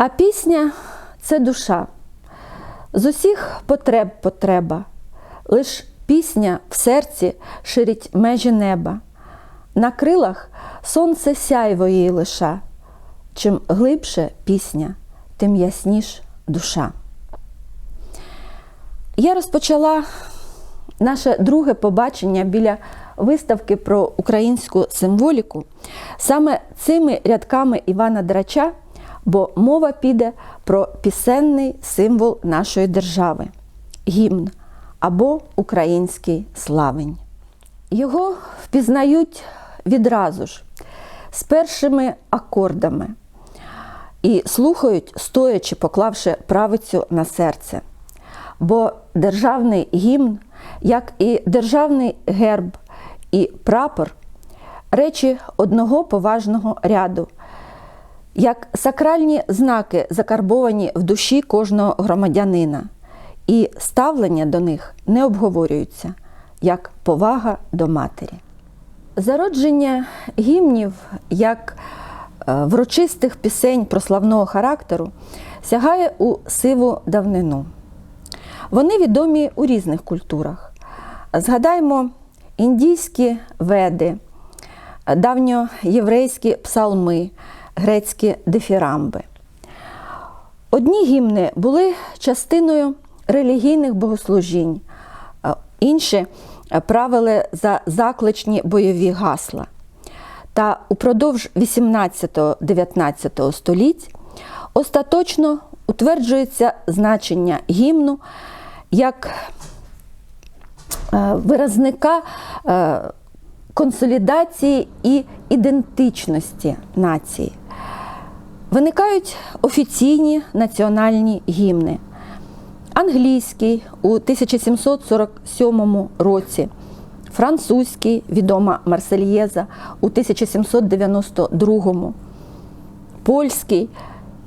А пісня це душа. З усіх потреб потреба, лиш пісня в серці ширить межі неба. На крилах сонце сяйво її лиша. Чим глибше пісня, тим ясніш душа. Я розпочала наше друге побачення біля виставки про українську символіку саме цими рядками Івана Драча, бо мова піде про пісенний символ нашої держави гімн або український славень. Його впізнають відразу ж з першими акордами і слухають, стоячи, поклавши правицю на серце. Бо державний гімн, як і державний герб і прапор, речі одного поважного ряду, як сакральні знаки, закарбовані в душі кожного громадянина, і ставлення до них не обговорюються, як повага до матері. Зародження гімнів як е, врочистих пісень прославного характеру сягає у сиву давнину. Вони відомі у різних культурах. Згадаймо індійські веди, давньоєврейські псалми, грецькі дифірамби. Одні гімни були частиною релігійних богослужінь, інші правили за закличні бойові гасла. Та упродовж 18-19 століть остаточно утверджується значення гімну як виразника консолідації і ідентичності нації. Виникають офіційні національні гімни. Англійський у 1747 році, французький, відома Марсельєза у 1792, польський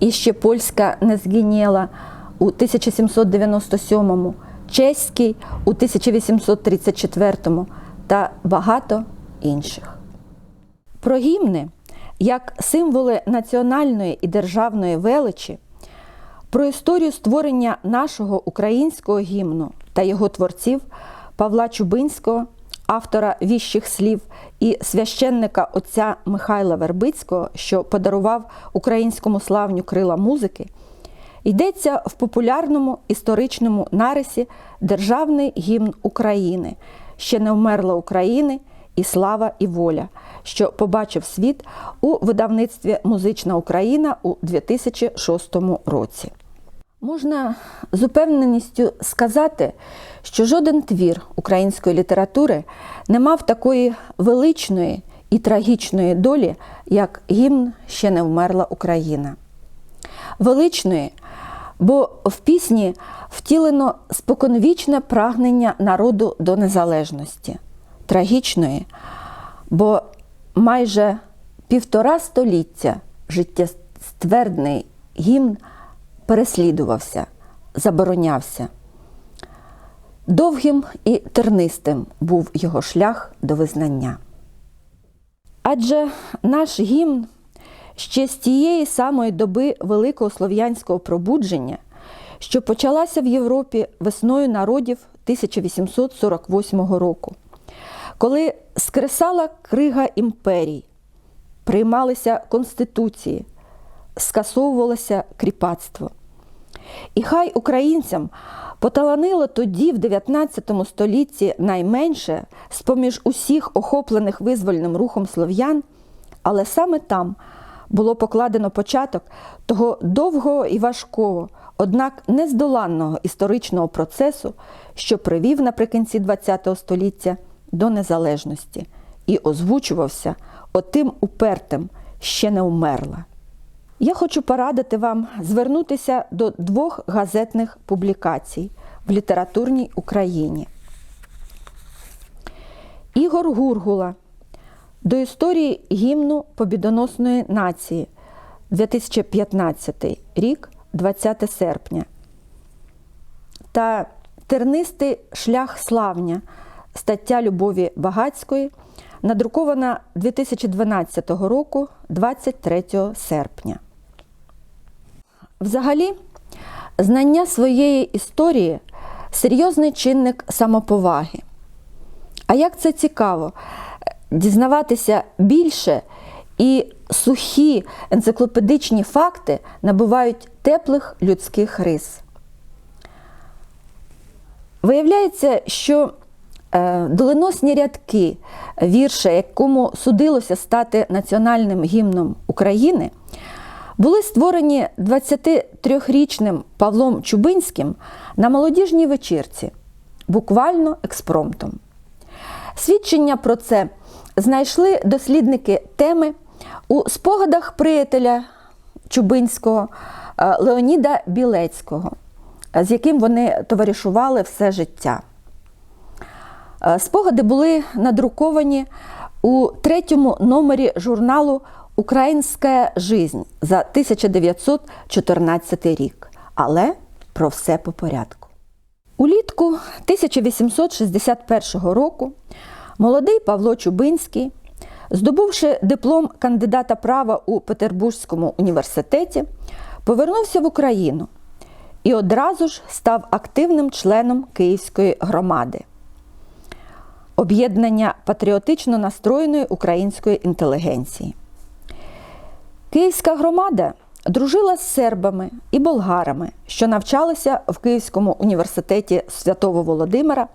і ще польська не згиніла у 1797, чеський у 1834 та багато інших. Про гімни як символи національної і державної величі, про історію створення нашого українського гімну та його творців Павла Чубинського, автора віщих слів, і священника отця Михайла Вербицького, що подарував українському славню крила музики, йдеться в популярному історичному нарисі Державний гімн України, ще не вмерла України і слава і воля, що побачив світ у видавництві Музична Україна у 2006 році. Можна з упевненістю сказати, що жоден твір української літератури не мав такої величної і трагічної долі, як гімн ще не вмерла Україна. Величної, бо в пісні втілено споконвічне прагнення народу до незалежності, трагічної, бо майже півтора століття життєствердний гімн переслідувався, заборонявся. Довгим і тернистим був його шлях до визнання. Адже наш гімн ще з тієї самої доби великого слов'янського пробудження, що почалася в Європі весною народів 1848 року, коли скресала крига імперій, приймалися конституції, скасовувалося кріпацтво. І хай українцям поталанило тоді, в 19 столітті, найменше з поміж усіх охоплених визвольним рухом слов'ян, але саме там було покладено початок того довгого і важкого, однак нездоланного історичного процесу, що привів наприкінці ХХ століття до незалежності і озвучувався отим упертим ще не умерла. Я хочу порадити вам звернутися до двох газетних публікацій в літературній Україні. Ігор Гургула до історії гімну Побідоносної нації 2015 рік, 20 серпня. Та Тернистий шлях славня стаття Любові Багацької, надрукована 2012 року, 23 серпня. Взагалі, знання своєї історії серйозний чинник самоповаги. А як це цікаво, дізнаватися більше і сухі енциклопедичні факти набувають теплих людських рис. Виявляється, що доленосні рядки вірша, якому судилося стати національним гімном України, були створені 23-річним Павлом Чубинським на молодіжній вечірці, буквально експромтом. Свідчення про це знайшли дослідники теми у спогадах приятеля Чубинського е, Леоніда Білецького, з яким вони товаришували все життя. Е, Спогади були надруковані у третьому номері журналу Українська жизнь за 1914 рік. Але про все по порядку. Улітку 1861 року молодий Павло Чубинський, здобувши диплом кандидата права у Петербурзькому університеті, повернувся в Україну і одразу ж став активним членом Київської громади об'єднання патріотично настроєної української інтелігенції. Київська громада дружила з сербами і болгарами, що навчалися в Київському університеті Святого Володимира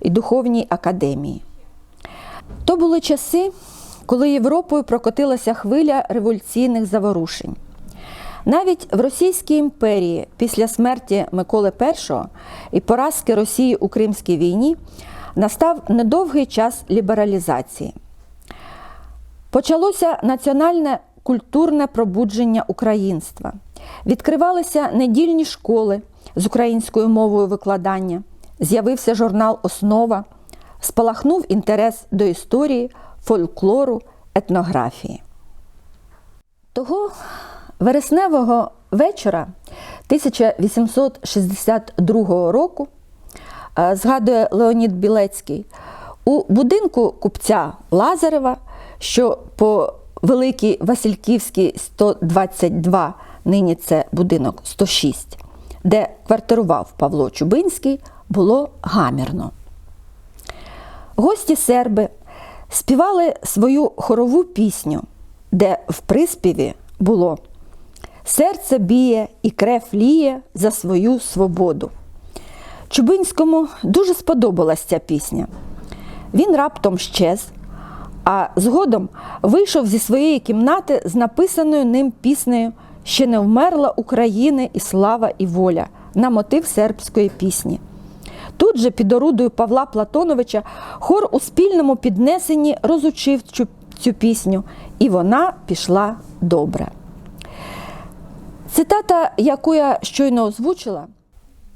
і Духовній академії. То були часи, коли Європою прокотилася хвиля революційних заворушень. Навіть в Російській імперії після смерті Миколи І і поразки Росії у Кримській війні настав недовгий час лібералізації. Почалося національне культурне пробудження українства. Відкривалися недільні школи з українською мовою викладання, з'явився журнал Основа, спалахнув інтерес до історії, фольклору, етнографії. Того вересневого вечора 1862 року, згадує Леонід Білецький, у будинку купця Лазарева, що по Великій Васильківській 122, нині це будинок 106, де квартирував Павло Чубинський, було гамірно. Гості серби співали свою хорову пісню, де в приспіві було Серце біє і крев ліє за свою свободу. Чубинському дуже сподобалась ця пісня. Він раптом щез, а згодом вийшов зі своєї кімнати з написаною ним піснею Ще не вмерла України і слава і воля на мотив сербської пісні. Тут же під орудою Павла Платоновича хор у спільному піднесенні розучив цю, пісню, і вона пішла добре. Цитата, яку я щойно озвучила,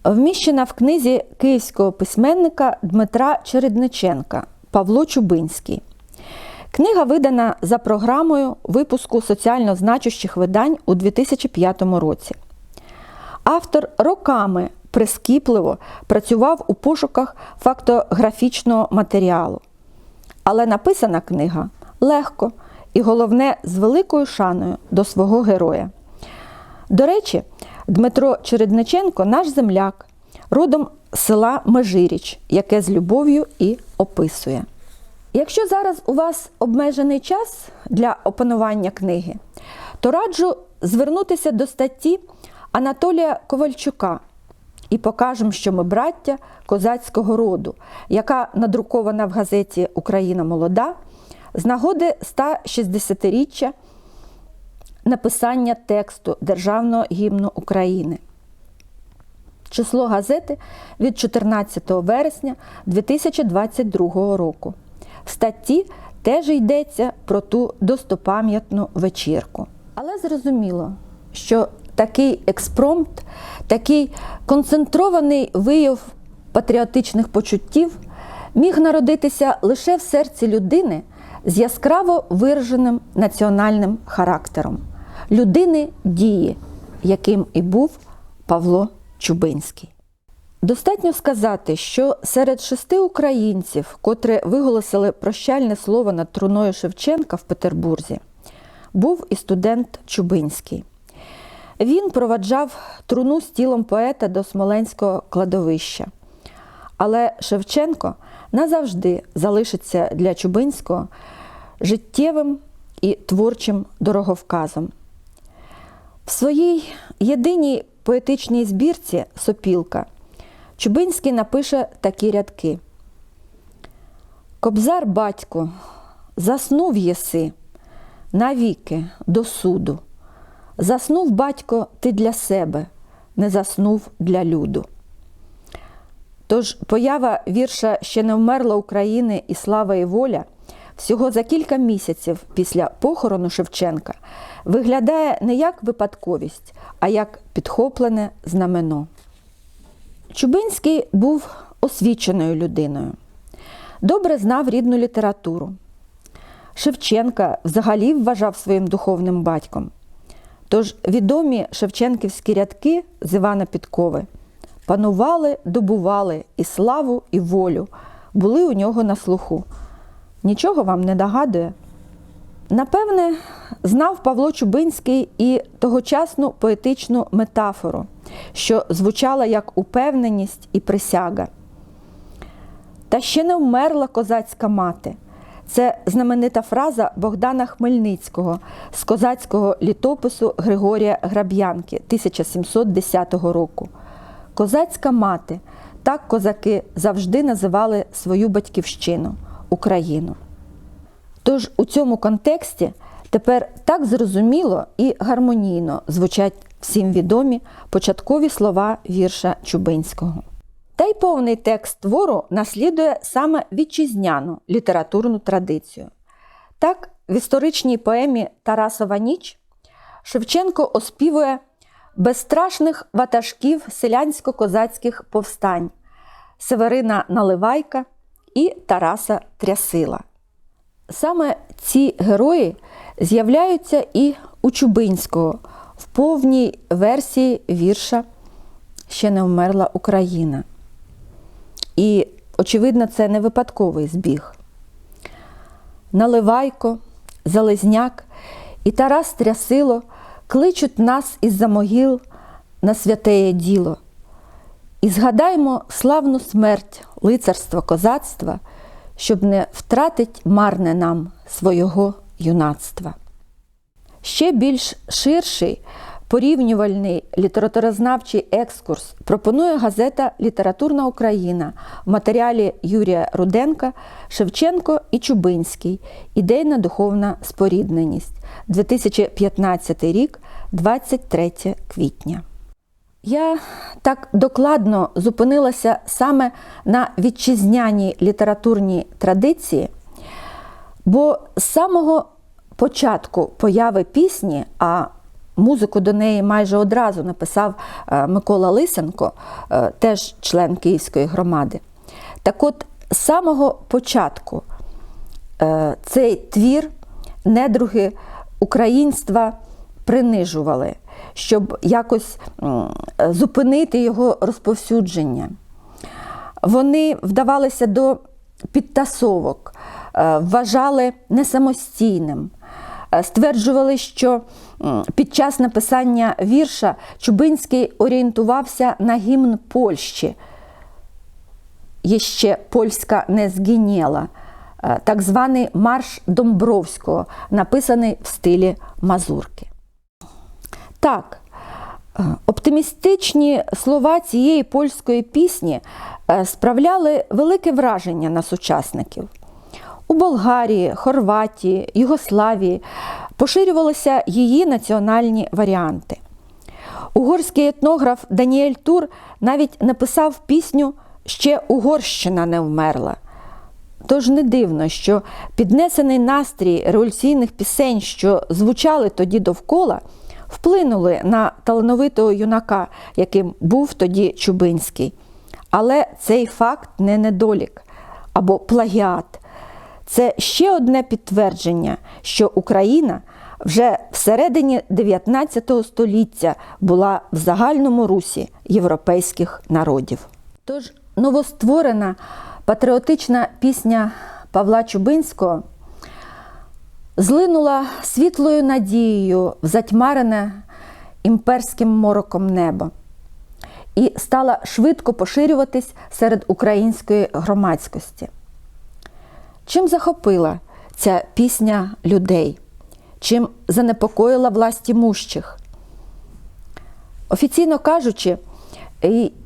вміщена в книзі київського письменника Дмитра Чередниченка Павло Чубинський. Книга видана за програмою випуску соціально значущих видань у 2005 році. Автор роками прискіпливо працював у пошуках фактографічного матеріалу. Але написана книга легко і, головне, з великою шаною до свого героя. До речі, Дмитро Чередниченко наш земляк, родом села Межиріч, яке з любов'ю і описує. Якщо зараз у вас обмежений час для опанування книги, то раджу звернутися до статті Анатолія Ковальчука і покажемо, що ми браття козацького роду, яка надрукована в газеті Україна молода з нагоди 160-річчя написання тексту Державного гімну України. Число газети від 14 вересня 2022 року. В статті теж йдеться про ту достопам'ятну вечірку. Але зрозуміло, що такий експромт, такий концентрований вияв патріотичних почуттів міг народитися лише в серці людини з яскраво вираженим національним характером, людини дії, яким і був Павло Чубинський. Достатньо сказати, що серед шести українців, котрі виголосили прощальне слово над труною Шевченка в Петербурзі, був і студент Чубинський. він проваджав труну з тілом поета до Смоленського кладовища. Але Шевченко назавжди залишиться для Чубинського життєвим і творчим дороговказом. В своїй єдиній поетичній збірці Сопілка Чубинський напише такі рядки. Кобзар батько, заснув єси навіки до суду. Заснув батько ти для себе, не заснув для люду. Тож поява вірша Ще не вмерла України і слава і воля всього за кілька місяців після похорону Шевченка виглядає не як випадковість, а як підхоплене знамено. Чубинський був освіченою людиною, добре знав рідну літературу. Шевченка взагалі вважав своїм духовним батьком. Тож відомі шевченківські рядки з Івана Підкови панували, добували і славу, і волю, були у нього на слуху. Нічого вам не догадує? Напевне, знав Павло Чубинський і тогочасну поетичну метафору, що звучала як упевненість і присяга. Та ще не вмерла козацька мати. Це знаменита фраза Богдана Хмельницького з козацького літопису Григорія Граб'янки 1710 року. Козацька мати так козаки завжди називали свою батьківщину Україну. Тож у цьому контексті тепер так зрозуміло і гармонійно звучать всім відомі початкові слова вірша Чубинського. Та й повний текст твору наслідує саме вітчизняну літературну традицію. Так, в історичній поемі Тарасова ніч Шевченко оспівує безстрашних ватажків селянсько-козацьких повстань Северина Наливайка і Тараса Трясила. Саме ці герої з'являються і у Чубинського в повній версії вірша Ще не вмерла Україна. І, очевидно, це не випадковий збіг. Наливайко, Залезняк і Тарас Трясило кличуть нас із-за могил на святеє діло. І згадаймо славну смерть лицарства козацтва, щоб не втратить марне нам свого юнацтва. Ще більш ширший порівнювальний літературознавчий екскурс пропонує газета Літературна Україна в матеріалі Юрія Руденка Шевченко і Чубинський. Ідейна духовна спорідненість 2015 рік, 23 квітня. Я так докладно зупинилася саме на вітчизняній літературній традиції, бо з самого початку появи пісні, а музику до неї майже одразу написав Микола Лисенко, теж член Київської громади. Так от, з самого початку цей твір недруги українства принижували щоб якось зупинити його розповсюдження. Вони вдавалися до підтасовок, е, вважали несамостійним, е, стверджували, що під час написання вірша Чубинський орієнтувався на гімн Польщі. Є ще польська не згінєла, е, так званий марш Домбровського, написаний в стилі Мазурки. Так, е, оптимістичні слова цієї польської пісні е, справляли велике враження на сучасників. У Болгарії, Хорватії, Югославії поширювалися її національні варіанти. Угорський етнограф Даніель Тур навіть написав пісню Ще Угорщина не вмерла. Тож не дивно, що піднесений настрій революційних пісень, що звучали тоді довкола, вплинули на талановитого юнака, яким був тоді Чубинський. Але цей факт не недолік або плагіат. Це ще одне підтвердження, що Україна вже всередині 19 століття була в загальному русі європейських народів. Тож новостворена патріотична пісня Павла Чубинського злинула світлою надією в затьмарене імперським мороком небо і стала швидко поширюватись серед української громадськості. Чим захопила ця пісня людей? Чим занепокоїла власті мущих? Офіційно кажучи,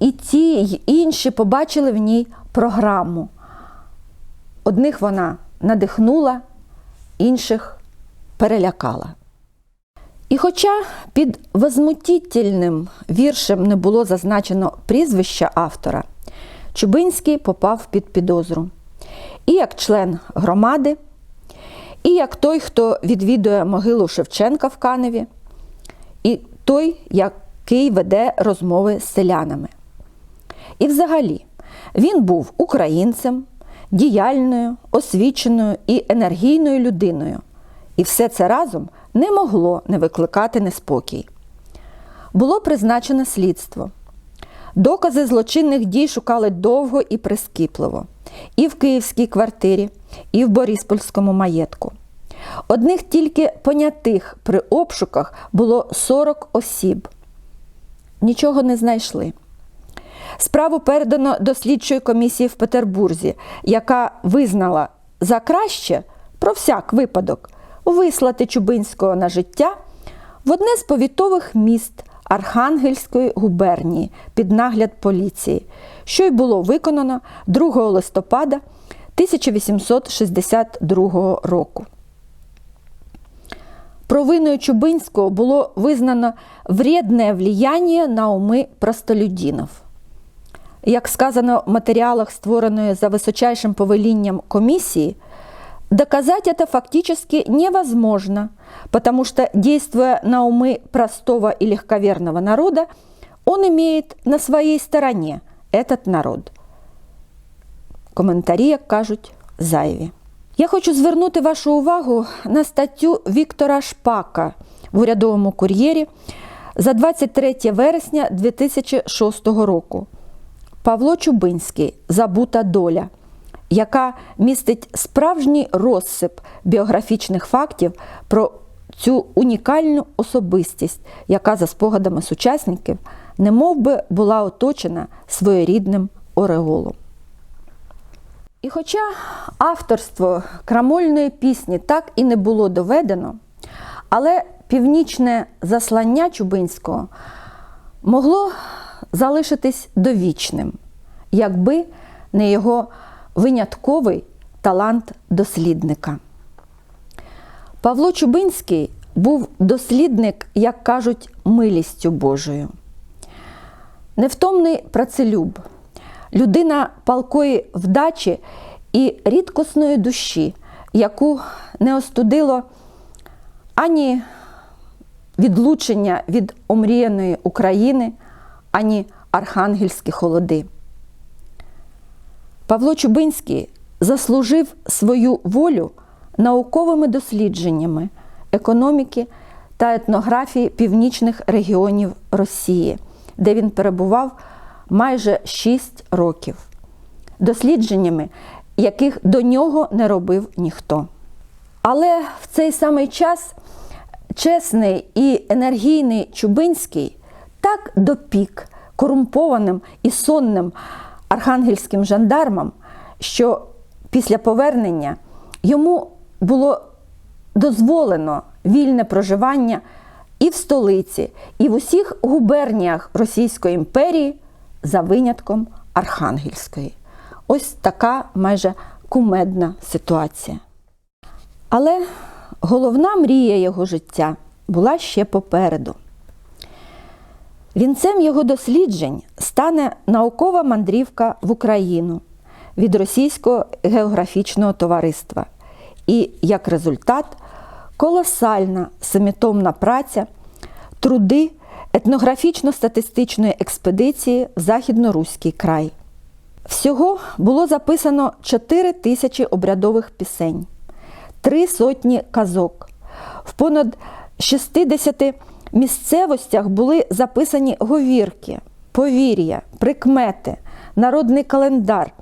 і, ті, й інші побачили в ній програму. Одних вона надихнула, інших перелякала. І хоча під возмутительним віршем не було зазначено прізвища автора, Чубинський попав під підозру. І як член громади, і як той, хто відвідує могилу Шевченка в Каневі, і той, який веде розмови з селянами. І взагалі, він був українцем, діяльною, освіченою і енергійною людиною. І все це разом не могло не викликати неспокій. Було призначене слідство. Докази злочинних дій шукали довго і прискіпливо і в київській квартирі, і в Бориспольському маєтку. Одних тільки понятих при обшуках було 40 осіб. Нічого не знайшли. Справу передано до слідчої комісії в Петербурзі, яка визнала за краще про всяк випадок вислати Чубинського на життя в одне з повітових міст Архангельської губернії під нагляд поліції, що й було виконано 2 листопада 1862 року. Провиною Чубинського було визнано вредне влияние на уми простолюдинов Як сказано в матеріалах, створеної за височайшим повелінням комісії, доказать это фактически невозможно, потому что, действуя на умы простого и легковерного народа, он имеет на своей стороне этот народ. Коментарі, як кажуть, зайві. Я хочу звернути вашу увагу на статтю Віктора Шпака в урядовому кур'єрі за 23 вересня 2006 року. Павло Чубинський Забута доля, яка містить справжній розсип біографічних фактів про цю унікальну особистість, яка, за спогадами сучасників, немов би була оточена своєрідним ореолом. І хоча авторство крамольної пісні так і не було доведено, але північне заслання Чубинського могло залишитись довічним, якби не його винятковий талант дослідника. Павло Чубинський був дослідник, як кажуть, милістю Божою. Невтомний працелюб, людина палкої вдачі і рідкісної душі, яку не остудило ані відлучення від омріяної України, ані архангельські холоди. Павло Чубинський заслужив свою волю науковими дослідженнями економіки та етнографії північних регіонів Росії, де він перебував майже 6 років, дослідженнями, яких до нього не робив ніхто. Але в цей самий час чесний і енергійний Чубинський так допік корумпованим і сонним архангельським жандармам, що після повернення йому було дозволено вільне проживання і в столиці, і в усіх губерніях Російської імперії за винятком Архангельської. Ось така майже кумедна ситуація. Але головна мрія його життя була ще попереду. Вінцем його досліджень стане наукова мандрівка в Україну від Російського географічного товариства і, як результат, колосальна семитомна праця, труди етнографічно-статистичної експедиції в Західноруський край. Всього було записано 4 тисячі обрядових пісень, три сотні казок. В понад 60 місцевостях були записані говірки, повір'я, прикмети, народний календар,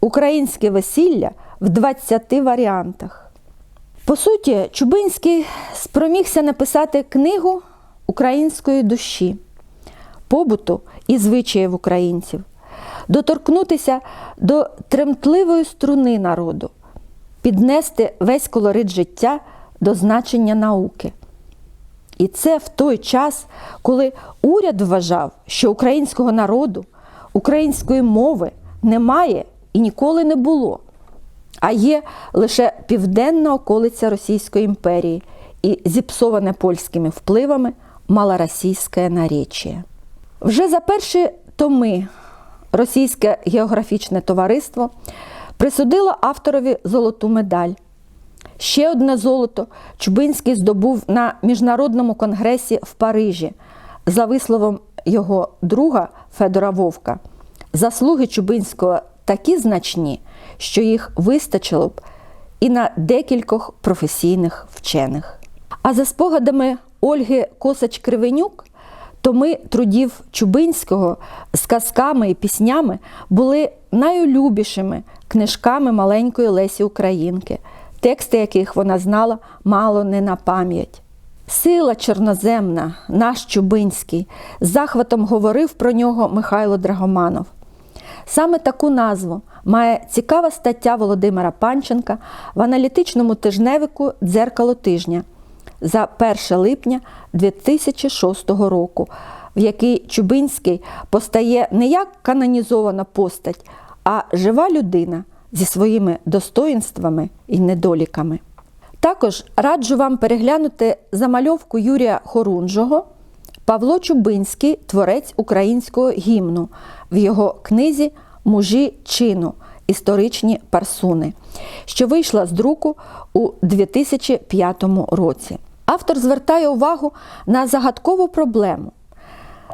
українське весілля в 20 варіантах. По суті, Чубинський спромігся написати книгу української душі, побуту і звичаїв українців, доторкнутися до тремтливої струни народу, піднести весь колорит життя до значення науки. І це в той час, коли уряд вважав, що українського народу, української мови немає і ніколи не було, а є лише південна околиця Російської імперії і зіпсоване польськими впливами малоросійське наречіє. Вже за перші томи Російське географічне товариство присудило авторові золоту медаль. Ще одне золото Чубинський здобув на міжнародному конгресі в Парижі за висловом його друга Федора Вовка. Заслуги Чубинського такі значні, що їх вистачило б і на декількох професійних вчених. А за спогадами Ольги Косач-Кривенюк, томи трудів Чубинського з казками і піснями були найулюбішими книжками маленької Лесі Українки, тексти яких вона знала мало не на пам'ять. Сила чорноземна, наш Чубинський, з захватом говорив про нього Михайло Драгоманов. Саме таку назву має цікава стаття Володимира Панченка в аналітичному тижневику Дзеркало тижня за 1 липня 2006 року, в якій Чубинський постає не як канонізована постать, а жива людина зі своїми достоїнствами і недоліками. Також раджу вам переглянути замальовку Юрія Хорунжого Павло Чубинський, творець українського гімну в його книзі Мужі чину. Історичні парсуни, що вийшла з друку у 2005 році. Автор звертає увагу на загадкову проблему.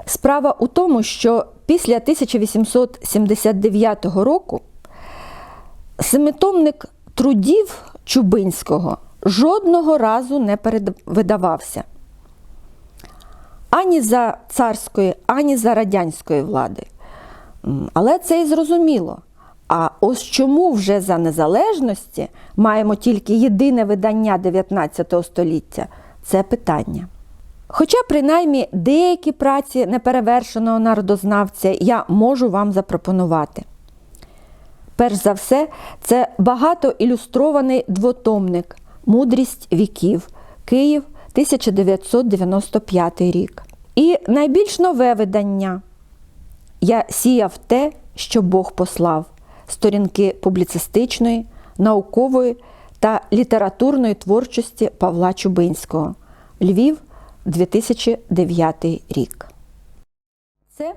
Справа у тому, що після 1879 року семитомник трудів Чубинського жодного разу не перевидавався ані за царської, ані за радянської влади. Але це і зрозуміло. А ось чому вже за незалежності маємо тільки єдине видання 19 століття це питання. Хоча, принаймні, деякі праці неперевершеного народознавця я можу вам запропонувати. Перш за все, це багатоілюстрований двотомник Мудрість віків Київ 1995 рік. І найбільш нове видання Я сіяв те, що Бог послав сторінки публіцистичної, наукової та літературної творчості Павла Чубинського. Львів 2009 рік. Це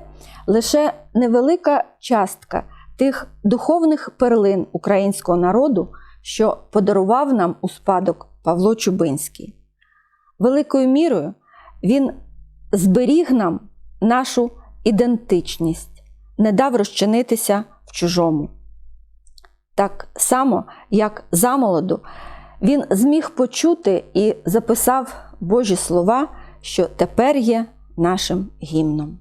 лише невелика частка тих духовних перлин українського народу, що подарував нам у спадок Павло Чубинський. Великою мірою він зберіг нам нашу ідентичність, не дав розчинитися в чужому. Так само, як замолоду, він зміг почути і записав Божі слова, що тепер є нашим гімном.